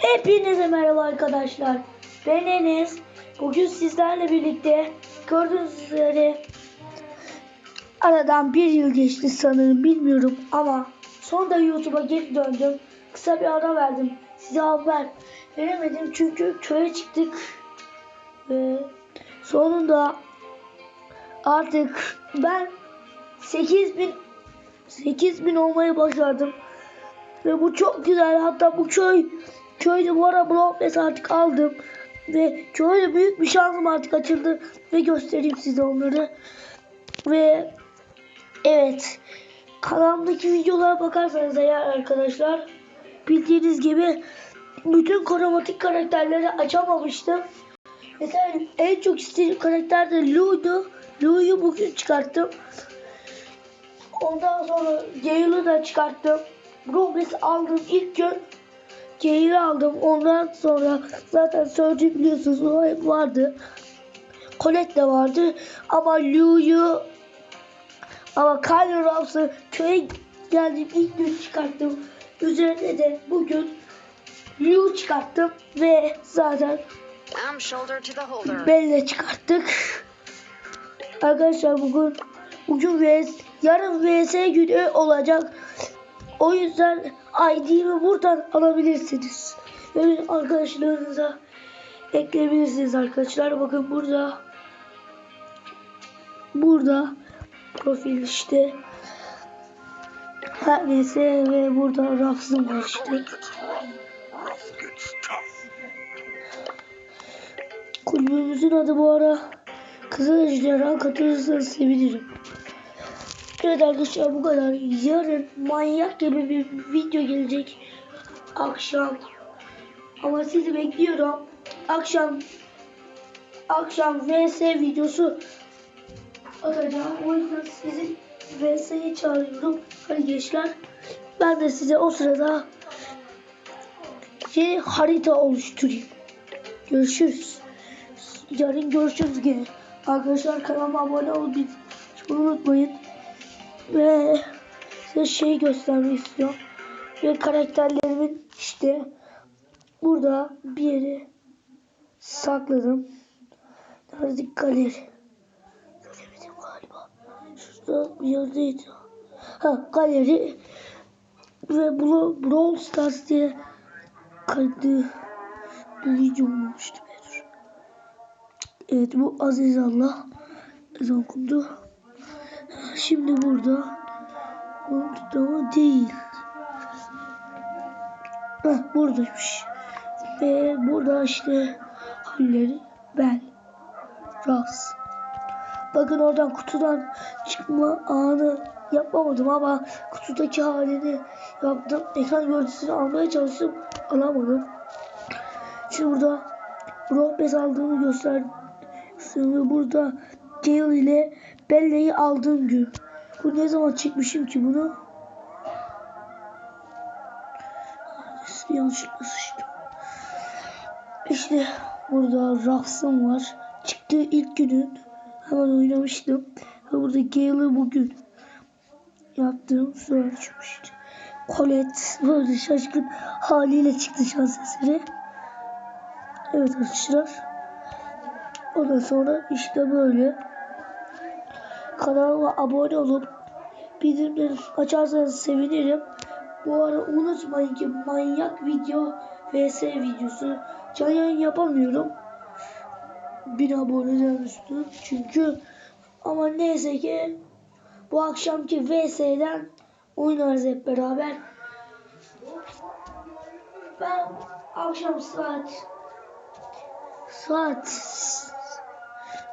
Hepinize merhaba arkadaşlar. Ben Enes. Bugün sizlerle birlikte gördüğünüz üzere aradan bir yıl geçti sanırım bilmiyorum ama sonunda YouTube'a geri döndüm. Kısa bir ara verdim. Size haber veremedim çünkü köye çıktık. Ve sonunda artık ben 8000 8000 olmayı başardım. Ve bu çok güzel. Hatta bu köy köyde bu ara Brofest artık aldım. Ve köyde büyük bir şansım artık açıldı. Ve göstereyim size onları. Ve evet kanalımdaki videolara bakarsanız eğer arkadaşlar bildiğiniz gibi bütün kromatik karakterleri açamamıştım. Mesela en çok istediğim karakter de Lou'du. Lou'yu bugün çıkarttım. Ondan sonra Gale'ı da çıkarttım. Robes aldım ilk gün. Gale'ı aldım. Ondan sonra zaten Surge'ü biliyorsunuz o hep vardı. Colette de vardı. Ama Lou'yu ama Kylo Ravs'ı köye geldiğim ilk gün çıkarttım. Üzerine de bugün Lou çıkarttım ve zaten. Belle çıkarttık. Arkadaşlar bugün bugün vs yarın vs günü olacak. O yüzden ID'mi buradan alabilirsiniz. Ve arkadaşlarınıza ekleyebilirsiniz arkadaşlar. Bakın burada burada profil işte her neyse ve burada rafsım var işte. Kulübümüzün adı bu ara Kızıl Ejderha katılırsanız sevinirim. Evet arkadaşlar bu kadar. Yarın manyak gibi bir video gelecek. Akşam. Ama sizi bekliyorum. Akşam akşam VS videosu atacağım. O yüzden sizi VS'ye çağırıyorum. Hadi gençler. Ben de size o sırada yeni harita oluşturayım. Görüşürüz. Yarın görüşürüz gene. Arkadaşlar kanalıma abone olmayı unutmayın. Ve size şey göstermek istiyorum. Ve karakterlerimin işte burada bir yere sakladım. Nerede galeri? Göremedim galiba. Şurada bir yerdeydi. Ha galeri ve bu Brawl Stars diye kaydı video bulmuştum. Dur. Evet bu Aziz Allah ezan okundu. Şimdi burada onu ama değil. Heh, buradaymış. Ve burada işte halleri ben. Ras. Bakın oradan kutudan çıkma anı yapamadım ama kutudaki halini yaptım. Ekran görüntüsünü almaya çalıştım. Alamadım. Şimdi burada Robes aldığımı gösterdim. Ve burada Gale ile Bella'yı aldığım gün. Bu ne zaman çekmişim ki bunu? Yanlışlıkla sıçtım. İşte burada Rax'ım var. Çıktığı ilk günün hemen oynamıştım. Ve burada Gale'ı bugün yaptığım sonra çıkmıştı. Colette böyle şaşkın haliyle çıktı şans eseri. Evet arkadaşlar. Ondan sonra işte böyle kanalıma abone olup bildirimleri açarsanız sevinirim. Bu ara unutmayın ki manyak video vs videosu can yayın yapamıyorum. Bin aboneden üstü çünkü ama neyse ki bu akşamki vs'den oynarız hep beraber. Ben akşam saat saat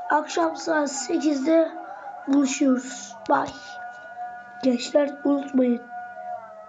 akşam saat 8'de buluşuyoruz. Bye. Gençler unutmayın.